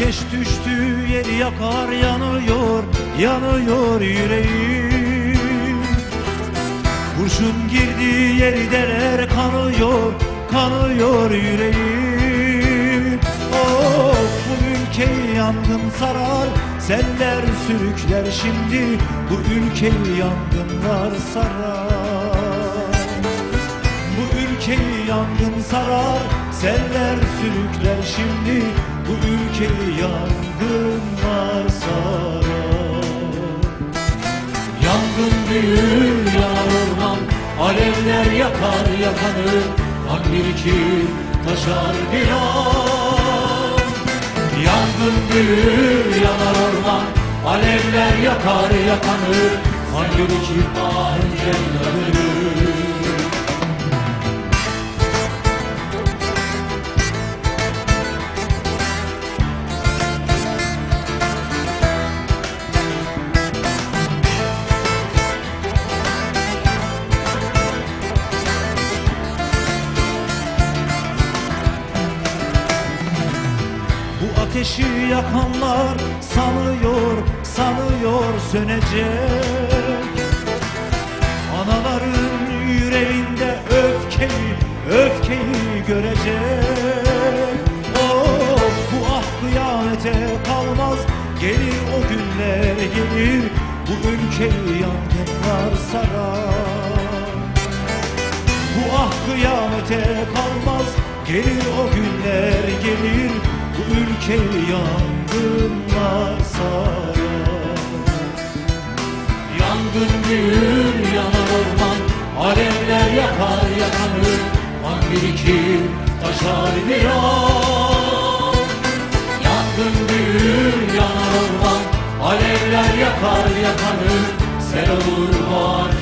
Ateş düştü yeri yakar yanıyor yanıyor yüreğim. Kurşun girdi yeri deler kanıyor kanıyor yüreğim. Of bu ülkeyi yangın sarar seller sürükler şimdi. Bu ülkeyi yangınlar sarar. Bu ülkeyi yangın sarar Seller sürükler şimdi Bu ülkeyi yangınlar sarar Yangın büyür yanar orman Alevler yakar yakanı Kan birikir taşar an. Yangın büyür yanar orman Alevler yakar yakanı Kan birikir ah cennetim ateşi yakanlar sanıyor, sanıyor sönecek. Anaların yüreğinde öfkeyi, öfkeyi görecek. Of bu ah kıyamete kalmaz Gelir o günler gelir Bu ülkeyi yangınlar sarar. Bu ah kıyamete kalmaz Gelir o günler gelir Bu ülkeyi yangınlar sarar Yangın büyür yanar orman Alevler yakar yakanı. Kan birikir taşar bir an Yangın büyür yanar orman Alevler yakar yakanı. Sel olur var